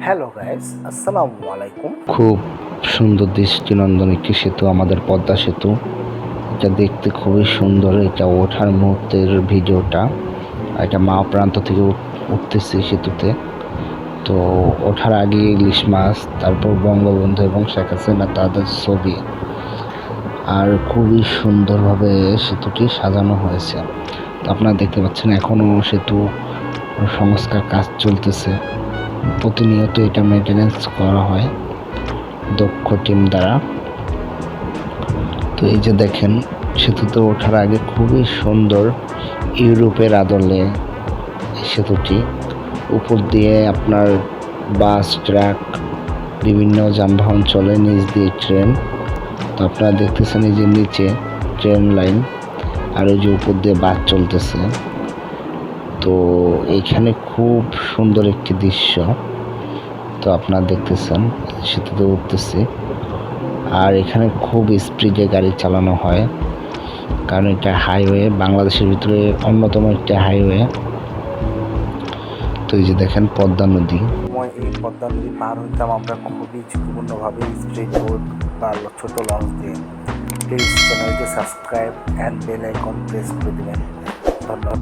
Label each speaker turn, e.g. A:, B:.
A: Hello guys আসসালামু আলাইকুম
B: খুব সুন্দর দৃষ্টিনন্দন, একটি সেতু, আমাদের পদ্মা সেতু। এটা দেখতে খুবই সুন্দর, এটা ওঠার মুহূর্তের ভিডিওটা। এটা মা প্রান্ত থেকে উঠ- উঠতেছে সেতুতে। তো ওঠার আগে ইলিশ মাছ, তারপর বঙ্গবন্ধু এবং শেখ হাসিনা, তাদের ছবি। আর খুবই সুন্দরভাবে সেতুটি সাজানো হয়েছে। তো আপনারা দেখতে পাচ্ছেন এখনও সেতু সংস্কার কাজ চলতেছে। প্রতিনিয়ত এটা মেনটেনেন্স করা হয় দক্ষ টিম দ্বারা। তো এই যে দেখেন সেতুতে ওঠার আগে খুবই সুন্দর ইউরোপের আদলে সেতুটি। উপর দিয়ে আপনার বাস, ট্রাক, বিভিন্ন যানবাহন চলে, নিচ দিয়ে ট্রেন। তো আপনারা দেখতেছেন এই যে নিচে ট্রেন লাইন, আর ওই যে উপর দিয়ে বাস চলতেছে। তো এইখানে খুব সুন্দর একটি দৃশ্য। তো আপনারা দেখতেছেন সেতুতে উঠতেছি। আর এখানে খুব স্পিডে গাড়ি চালানো হয়। কারণ এটা হাইওয়ে বাংলাদেশের ভিতরে অন্যতম একটি হাইওয়ে তো এই যে দেখেন পদ্মা নদী।
A: এই পদ্মা নদী পার হইতাম আমরা খুবই ঝুঁকিপূর্ণভাবে স্পিড বোট বা ছোট লঞ্চ দিয়ে। প্লিজ চ্যানেলটি subscribe and bell icon press করে দেবেন। ধন্যবাদ।